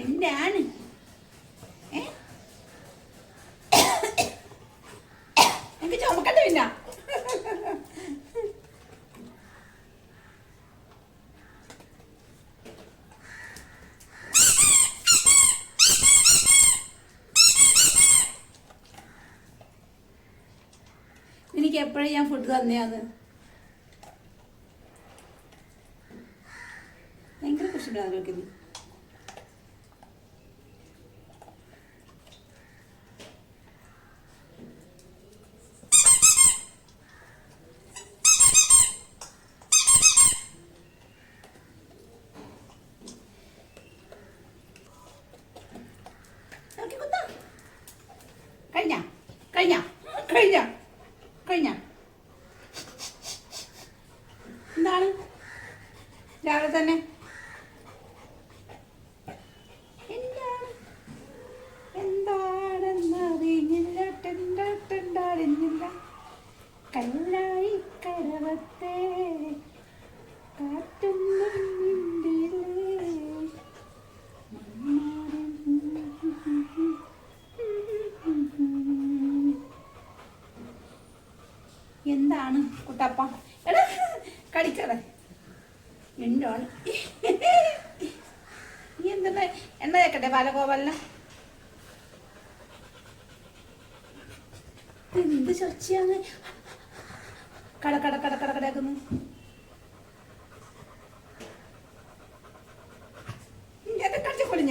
എന്താണ്? എനിക്ക് ചുമക്കണ്ട പിന്നെ എനിക്ക് എപ്പോഴും ഞാൻ ഫുഡ് തന്നെയാണ് ഭയങ്കര പ്രശ്നമാണ് ആരോഗ്യം കഴിഞ്ഞ? കഴിഞ്ഞ? കഴിഞ്ഞ? കൊടുക്കട്ടെ ബാലഗോപാലിന്? എന്ത് ചർച്ചയാണ് കടക്കട കടക്കട കടക്കുന്നു എത്ര കടിച്ചപ്പോഴും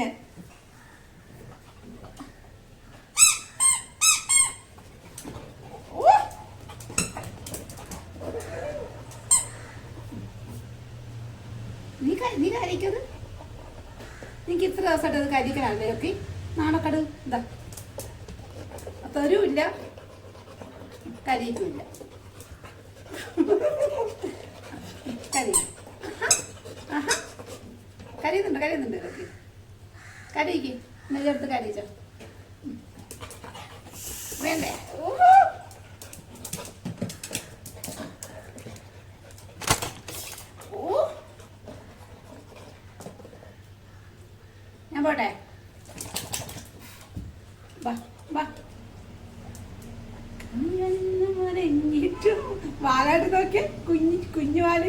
നീ നീ ദിവസമായിട്ട് അത് കരിക്കണല്ലേ ഒക്കെ നാണക്കട്. ഇതാ തരൂല്ല കരിയിക്കില്ല കരി കരിയുന്നുണ്ട് കരയുന്നുണ്ട്. ഇതൊക്കെ. കരയിക്ക്. നെല്ലെടുത്ത് കരയിച്ചോ. വേണ്ടേ ഓഹോ ഓ ഞാൻ പോട്ടെ വാ വാ മറഞ്ഞിട്ടും വാലായിട്ട് നോക്കിയ. കുഞ്ഞി കുഞ്ഞു വാൽ.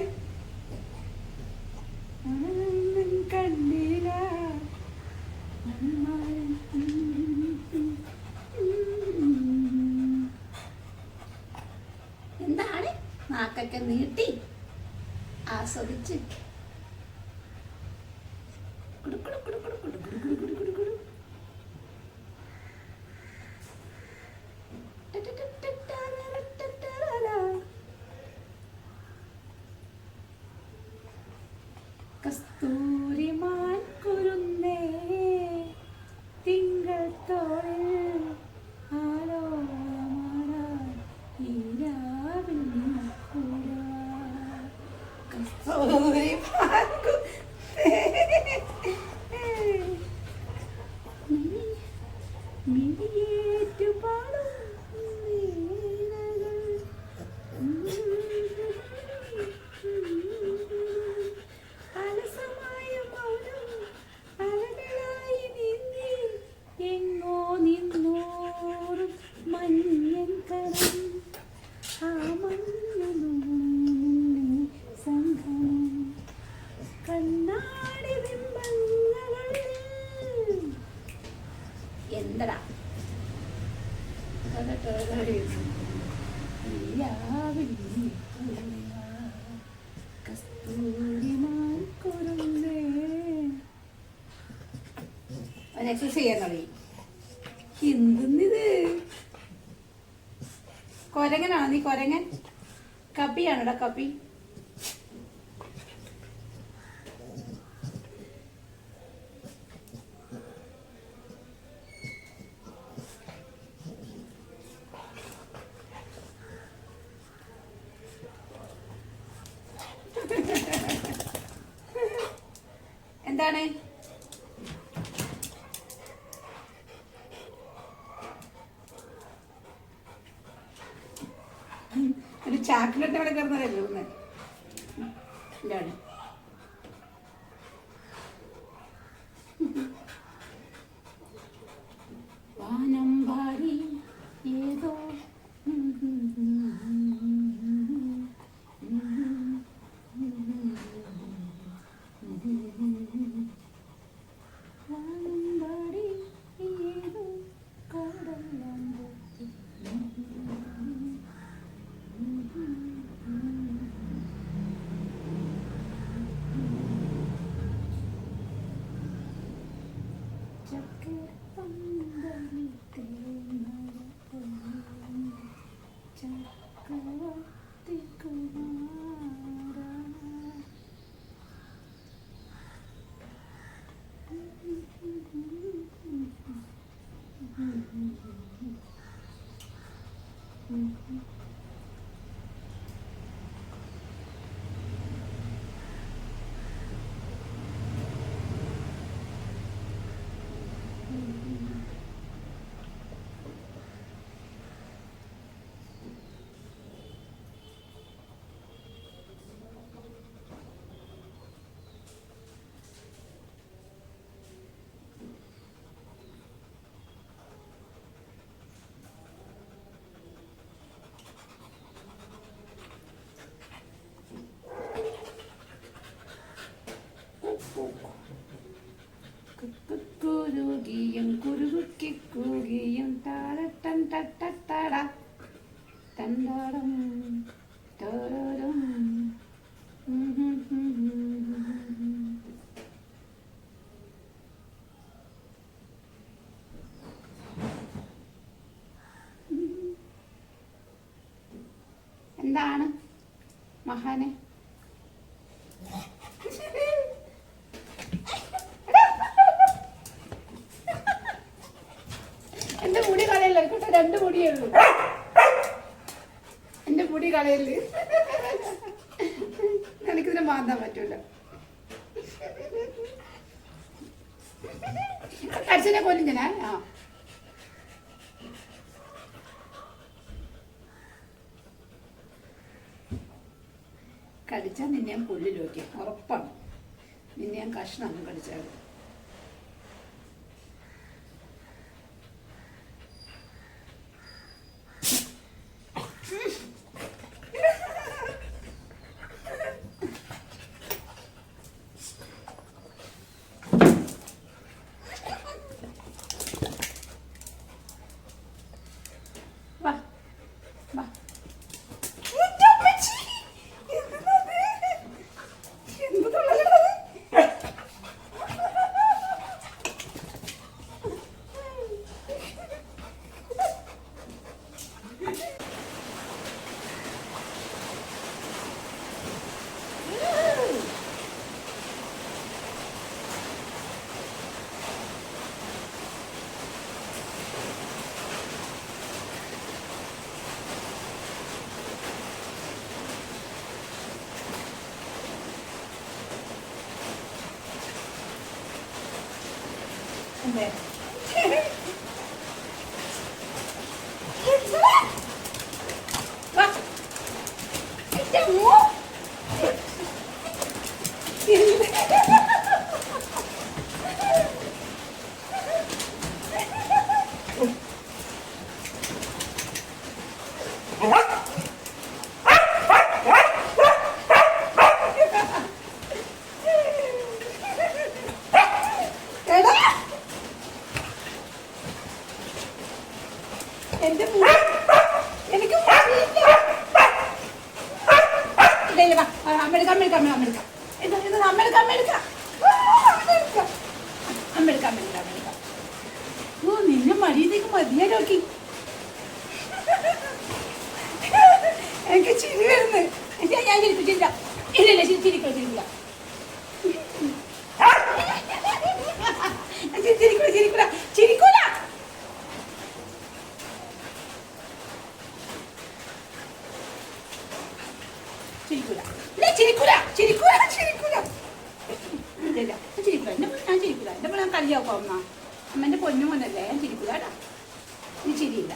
കണ്ടില്ല. എന്താണ്? നാക്കൊക്കെ നീട്ടി ആസ്വദിച്ച്. കുടു. Oi. എക്സസൈസ് ചെയ്യാൻ തുടങ്ങി. എന്തെന്നിത് കൊരങ്ങനാണോ നീ കൊരങ്ങൻ? കപ്പിയാണോടാ കപ്പി? എന്താണ്? ചാക്കിലിട്ട് ഇവിടെ കിടന്നതല്ലേ ഒന്ന് എന്താണ് சக்கரத்திற்கு மாறா. കുരുകുക്കി കൂകിയും താരട്ടൻ തട്ടത്തട തണ്ടാടം തോരോരും എന്താണ് മഹാനെ? എന്റെ മുടി കളയില്ല എനിക്കിതിനെ മാന്താൻ പറ്റൂല. കടിച്ചനെ കൊല്ലും ഞാൻ? ആ. കടിച്ചാൽ നിന്നെ ഞാൻ വയ്ക്കും ഉറപ്പാണ്. നിന്നെ ഞാൻ കഷ്ണം കടിച്ചാൽ Amén. അമ്മ- എനിക്ക് ഇത്, ഇത് അമ്മയെടുക്കാം, അമ്മയെടുക്കാം. ആ, അമ്മയെടുക്കാം. അമ്മയെടുക്കാം, അമ്മയെടുക്കാം, അമ്മയെടുക്കാം. ഓ, നിന്നെ മടിയതേക്ക് മതിയാ നോക്കി എനിക്ക് ചിരി വരുന്നു. ഞാൻ ചിരിപ്പിച്ചില്ല. ഇല്ല ഇല്ല ചിരി ചിരിക്കില്ല ചിരിക്കില്ല ചിരിക്കൂല ചിരിക്കൂല ചിരിക്കൂല ചിരിക്കൂല ഇല്ല ചിരിക്കൂല ചിരിക്കൂല ചിരിക്കൂല ഇല്ല ഇല്ല ഞാൻ ചിരിക്കൂല എന്റെ മോനെ ഞാൻ ചിരിക്കൂല എന്റെ മോനെ ഞാൻ കളിയാക്കും അമ്മ അമ്മന്റെ പൊന്നു മോനല്ലേ? ഞാൻ ചിരിക്കുക കേട്ടാ. ഇനി ചിരിയില്ല.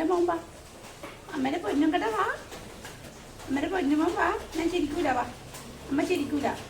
എന്റെ മോൻ വാ. പൊന്നും കട വാ. അമ്മേന്റെ പൊന്നുമോ വാ. ഞാൻ ചിരിക്കൂല വാ. അമ്മ ചിരിക്കൂല.